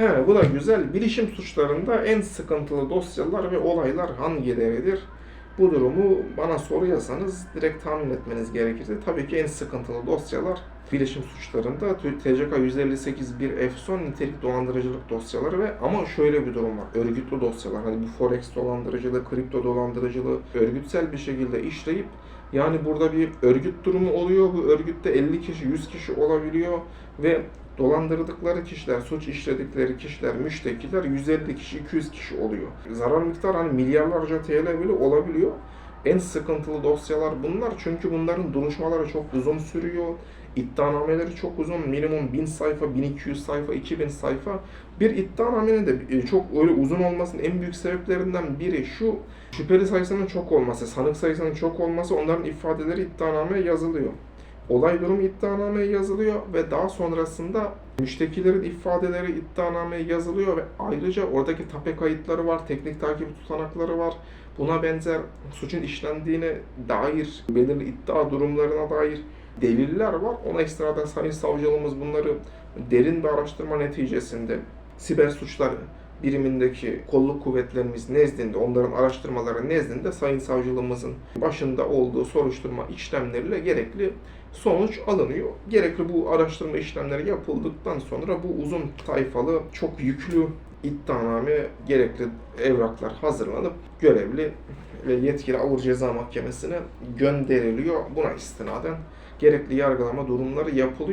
He bu da güzel. Bilişim suçlarında en sıkıntılı dosyalar ve olaylar hangileridir? Bu durumu bana soruyorsanız direkt tahmin etmeniz gerekirse tabii ki en sıkıntılı dosyalar bilişim suçlarında TCK 158 bir F son nitelik dolandırıcılık dosyaları ve ama şöyle bir durum var. Örgütlü dosyalar. Hani bu forex dolandırıcılığı, kripto dolandırıcılığı örgütsel bir şekilde işleyip yani burada bir örgüt durumu oluyor. Bu örgütte 50 kişi, 100 kişi olabiliyor ve dolandırdıkları kişiler, suç işledikleri kişiler, müştekiler 150 kişi, 200 kişi oluyor. Zarar miktarı hani milyarlarca TL bile olabiliyor. En sıkıntılı dosyalar bunlar çünkü bunların duruşmaları çok uzun sürüyor. İddianameleri çok uzun. Minimum 1000 sayfa, 1200 sayfa, 2000 sayfa. Bir iddianamenin de e, çok öyle uzun olmasının en büyük sebeplerinden biri şu. Şüpheli sayısının çok olması, sanık sayısının çok olması onların ifadeleri iddianameye yazılıyor. Olay durumu iddianameye yazılıyor ve daha sonrasında müştekilerin ifadeleri iddianameye yazılıyor ve ayrıca oradaki tape kayıtları var, teknik takip tutanakları var. Buna benzer suçun işlendiğine dair belirli iddia durumlarına dair deliller var. Ona ekstradan Sayın Savcılığımız bunları derin bir araştırma neticesinde siber suçlar birimindeki kolluk kuvvetlerimiz nezdinde, onların araştırmaları nezdinde Sayın Savcılığımızın başında olduğu soruşturma işlemleriyle gerekli sonuç alınıyor. Gerekli bu araştırma işlemleri yapıldıktan sonra bu uzun sayfalı, çok yüklü iddianame, gerekli evraklar hazırlanıp görevli ve yetkili Ağır Ceza Mahkemesi'ne gönderiliyor. Buna istinaden gerekli yargılama durumları yapılıyor.